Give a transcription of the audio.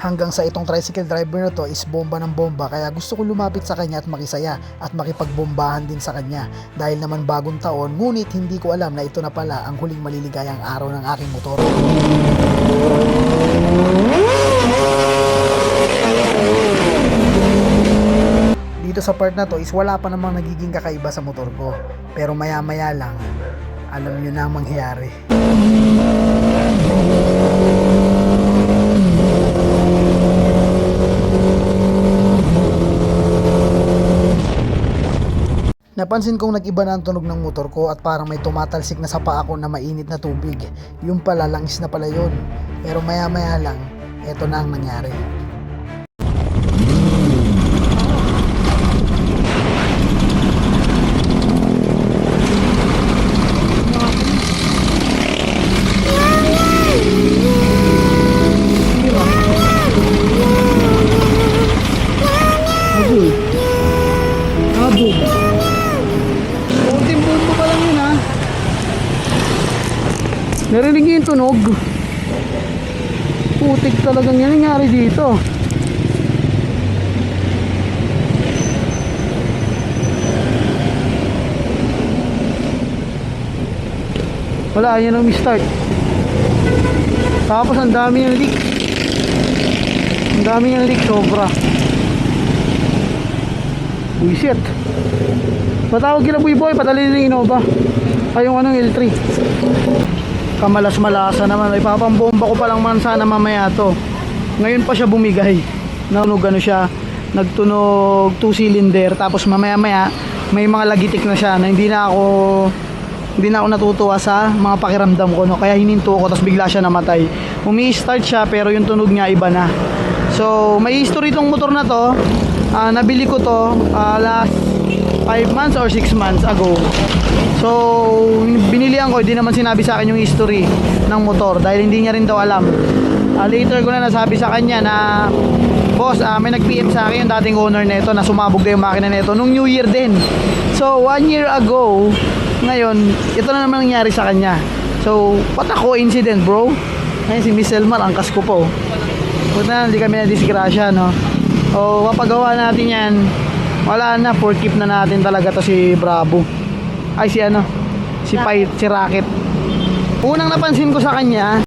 Hanggang sa itong tricycle driver na to is bomba ng bomba kaya gusto ko lumapit sa kanya at makisaya at makipagbombahan din sa kanya. Dahil naman bagong taon ngunit hindi ko alam na ito na pala ang huling maliligayang araw ng aking motor. Dito sa part na to is wala pa namang nagiging kakaiba sa motor ko. Pero maya maya lang alam nyo na ang mangyayari. Napansin kong nag-iba na ang tunog ng motor ko at parang may tumatalsik na sa paa ko na mainit na tubig. Yung pala, langis na pala yun. Pero maya maya lang, eto na ang nangyari. Abul. Abul. Kunting bumbo pa lang yun ha. Narinig yung tunog. Putik talagang yan nangyari dito. Wala, yan ang start. Tapos ang dami yung leak. Ang dami yung leak sobra. Buisit. Patawag kila Buy Boy, padali ng Innova. Ay yung anong L3. Kamalas-malasa naman. Ipapambomba ko pa lang man sana mamaya to. Ngayon pa siya bumigay. Nanog ano siya, nagtunog 2 cylinder tapos mamaya-maya may mga lagitik na siya na hindi na ako hindi na ako natutuwa sa mga pakiramdam ko no kaya hininto ko tapos bigla siya namatay umi-start siya pero yung tunog niya iba na so may history tong motor na to Ah, nabili ko to ah, last 5 months or 6 months ago. So binilihan ko hindi naman sinabi sa akin yung history ng motor dahil hindi niya rin daw alam. Ah, later ko na nasabi sa kanya na boss ah, may nag PM sa akin yung dating owner nito na sumabog na yung makina nito nung new year din. So one year ago ngayon ito na naman nangyari sa kanya. So what a coincidence bro. Ngayon si Miss Elmar angkas ko po. Buti na hindi kami na disgrasya no o mapagawa natin yan. Wala na for keep na natin talaga to si Bravo. Ay si ano? Si Pai si Rocket. Unang napansin ko sa kanya